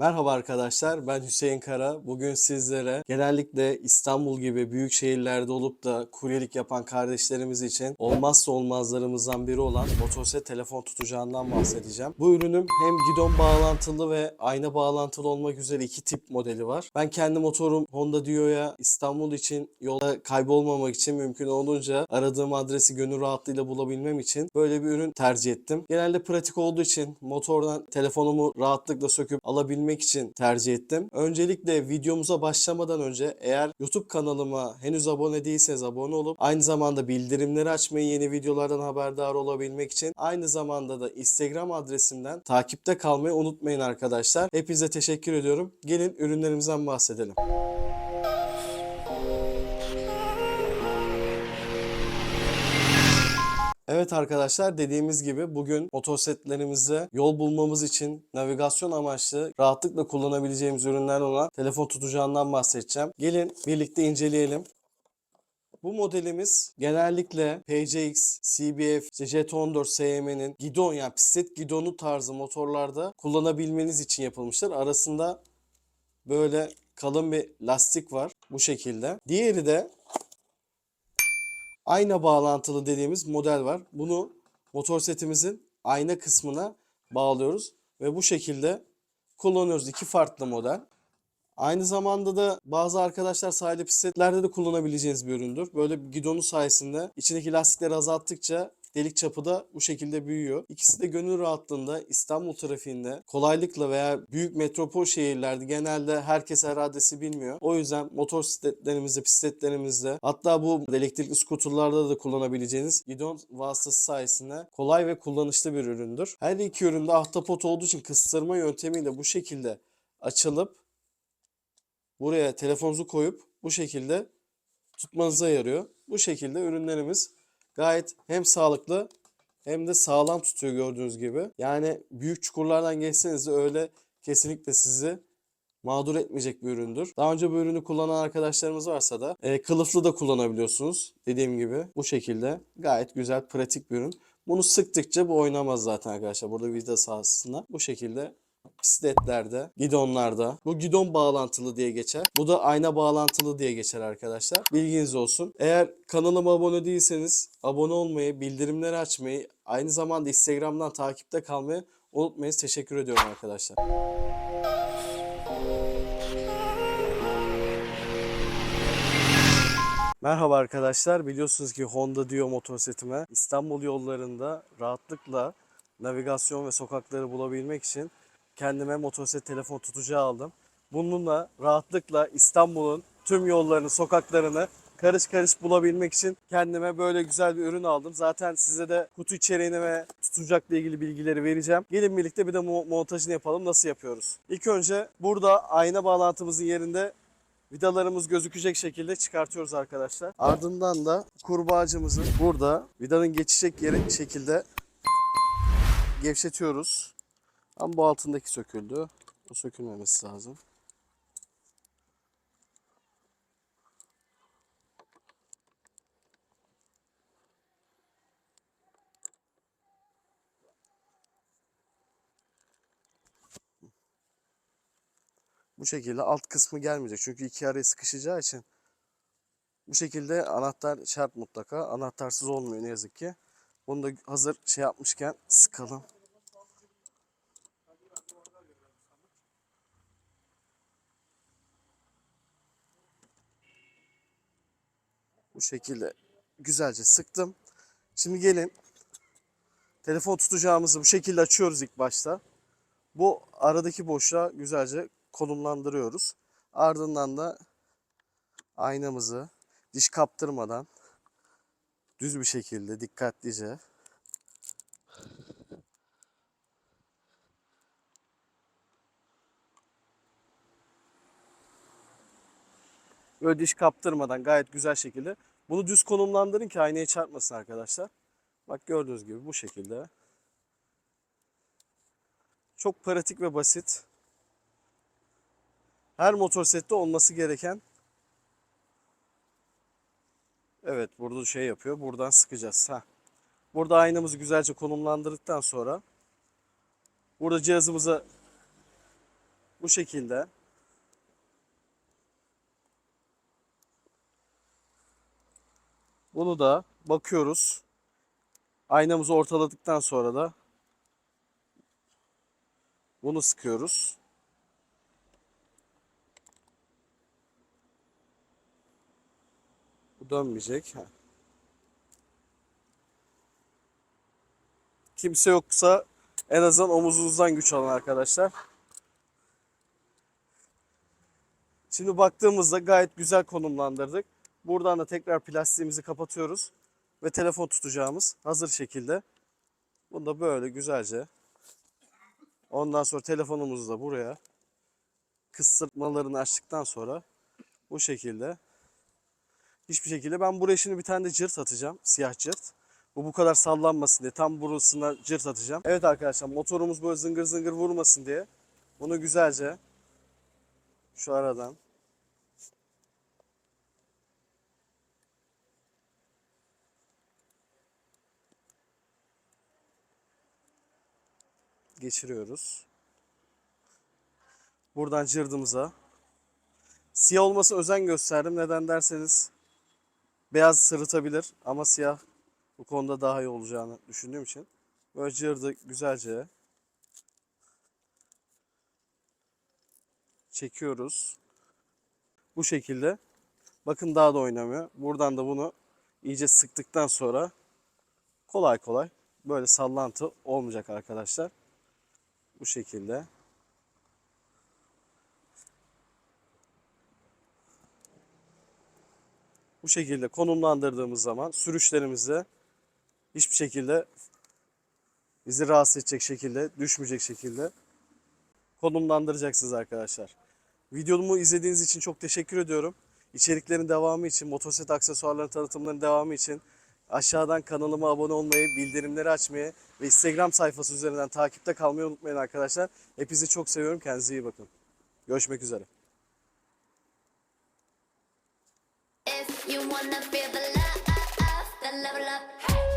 Merhaba arkadaşlar, ben Hüseyin Kara. Bugün sizlere genellikle İstanbul gibi büyük şehirlerde olup da kuryelik yapan kardeşlerimiz için olmazsa olmazlarımızdan biri olan motosiklet telefon tutacağından bahsedeceğim. Bu ürünüm hem gidon bağlantılı ve ayna bağlantılı olmak üzere iki tip modeli var. Ben kendi motorum Honda Dio'ya İstanbul için yolda kaybolmamak için mümkün olduğunca aradığım adresi gönül rahatlığıyla bulabilmem için böyle bir ürün tercih ettim. Genelde pratik olduğu için motordan telefonumu rahatlıkla söküp alabilmek için tercih ettim. Öncelikle videomuza başlamadan önce eğer YouTube kanalıma henüz abone değilseniz abone olup aynı zamanda bildirimleri açmayı yeni videolardan haberdar olabilmek için aynı zamanda da Instagram adresimden takipte kalmayı unutmayın arkadaşlar. Hepinize teşekkür ediyorum. Gelin ürünlerimizden bahsedelim. Evet arkadaşlar dediğimiz gibi bugün motosikletlerimizde yol bulmamız için navigasyon amaçlı rahatlıkla kullanabileceğimiz ürünler olan telefon tutacağından bahsedeceğim. Gelin birlikte inceleyelim. Bu modelimiz genellikle PCX, CBF, işte Jet 14 SM'nin gidon yani bisiklet gidonu tarzı motorlarda kullanabilmeniz için yapılmıştır. Arasında böyle kalın bir lastik var bu şekilde. Diğeri de ayna bağlantılı dediğimiz model var. Bunu motosikletimizin ayna kısmına bağlıyoruz ve bu şekilde kullanıyoruz. İki farklı model. Aynı zamanda da bazı arkadaşlar sahilde bisikletlerde de kullanabileceğiniz bir üründür. Böyle bir gidonu sayesinde içindeki lastikleri azalttıkça delik çapı da bu şekilde büyüyor. İkisi de gönül rahatlığında İstanbul trafiğinde kolaylıkla veya büyük metropol şehirlerde genelde herkes her bilmiyor. O yüzden motosikletlerimizde, bisikletlerimizde hatta bu elektrikli skuterlarda da kullanabileceğiniz gidon vasıtası sayesinde kolay ve kullanışlı bir üründür. Her iki üründe ahtapot olduğu için kıstırma yöntemiyle bu şekilde açılıp buraya telefonunuzu koyup bu şekilde tutmanıza yarıyor. Bu şekilde ürünlerimiz gayet hem sağlıklı hem de sağlam tutuyor gördüğünüz gibi. Yani büyük çukurlardan geçseniz de öyle kesinlikle sizi mağdur etmeyecek bir üründür. Daha önce bu ürünü kullanan arkadaşlarımız varsa da e, kılıflı da kullanabiliyorsunuz. Dediğim gibi bu şekilde gayet güzel pratik bir ürün. Bunu sıktıkça bu oynamaz zaten arkadaşlar. Burada vida sahasında bu şekilde bisikletlerde, gidonlarda. Bu gidon bağlantılı diye geçer. Bu da ayna bağlantılı diye geçer arkadaşlar. Bilginiz olsun. Eğer kanalıma abone değilseniz abone olmayı, bildirimleri açmayı, aynı zamanda Instagram'dan takipte kalmayı unutmayınız. Teşekkür ediyorum arkadaşlar. Merhaba arkadaşlar. Biliyorsunuz ki Honda Dio motosikletime İstanbul yollarında rahatlıkla navigasyon ve sokakları bulabilmek için kendime motosiklet telefon tutacağı aldım. Bununla rahatlıkla İstanbul'un tüm yollarını, sokaklarını karış karış bulabilmek için kendime böyle güzel bir ürün aldım. Zaten size de kutu içeriğini ve tutacakla ilgili bilgileri vereceğim. Gelin birlikte bir de mo- montajını yapalım. Nasıl yapıyoruz? İlk önce burada ayna bağlantımızın yerinde vidalarımız gözükecek şekilde çıkartıyoruz arkadaşlar. Ardından da kurbağacımızı burada vidanın geçecek yeri şekilde gevşetiyoruz. Ama bu altındaki söküldü. Bu sökülmemesi lazım. Bu şekilde alt kısmı gelmeyecek. Çünkü iki araya sıkışacağı için bu şekilde anahtar şart mutlaka. Anahtarsız olmuyor ne yazık ki. Bunu da hazır şey yapmışken sıkalım. Bu şekilde güzelce sıktım. Şimdi gelin telefon tutacağımızı bu şekilde açıyoruz ilk başta. Bu aradaki boşluğa güzelce konumlandırıyoruz. Ardından da aynamızı diş kaptırmadan düz bir şekilde dikkatlice böyle diş kaptırmadan gayet güzel şekilde bunu düz konumlandırın ki aynaya çarpmasın arkadaşlar. Bak gördüğünüz gibi bu şekilde. Çok pratik ve basit. Her motosiklette olması gereken Evet burada şey yapıyor. Buradan sıkacağız. Ha. Burada aynamızı güzelce konumlandırdıktan sonra burada cihazımıza Bu şekilde. Bunu da bakıyoruz. Aynamızı ortaladıktan sonra da bunu sıkıyoruz. Bu dönmeyecek. Ha. Kimse yoksa en azından omuzunuzdan güç alın arkadaşlar. Şimdi baktığımızda gayet güzel konumlandırdık. Buradan da tekrar plastiğimizi kapatıyoruz. Ve telefon tutacağımız hazır şekilde. Bunu da böyle güzelce. Ondan sonra telefonumuzu da buraya kısırtmalarını açtıktan sonra bu şekilde hiçbir şekilde ben buraya şimdi bir tane de cırt atacağım. Siyah cırt. Bu bu kadar sallanmasın diye tam burasına cırt atacağım. Evet arkadaşlar motorumuz böyle zıngır zıngır vurmasın diye bunu güzelce şu aradan geçiriyoruz. Buradan cırdımıza. Siyah olması özen gösterdim. Neden derseniz beyaz sırıtabilir ama siyah bu konuda daha iyi olacağını düşündüğüm için. Böyle cırdı güzelce. Çekiyoruz. Bu şekilde. Bakın daha da oynamıyor. Buradan da bunu iyice sıktıktan sonra kolay kolay böyle sallantı olmayacak arkadaşlar. Bu şekilde. Bu şekilde konumlandırdığımız zaman sürüşlerimizde hiçbir şekilde bizi rahatsız edecek şekilde, düşmeyecek şekilde konumlandıracaksınız arkadaşlar. Videomu izlediğiniz için çok teşekkür ediyorum. İçeriklerin devamı için, motosiklet aksesuarların tanıtımlarının devamı için Aşağıdan kanalıma abone olmayı, bildirimleri açmayı ve Instagram sayfası üzerinden takipte kalmayı unutmayın arkadaşlar. Hepinizi çok seviyorum. Kendinize iyi bakın. Görüşmek üzere. If you wanna feel the love, the love, love. Hey.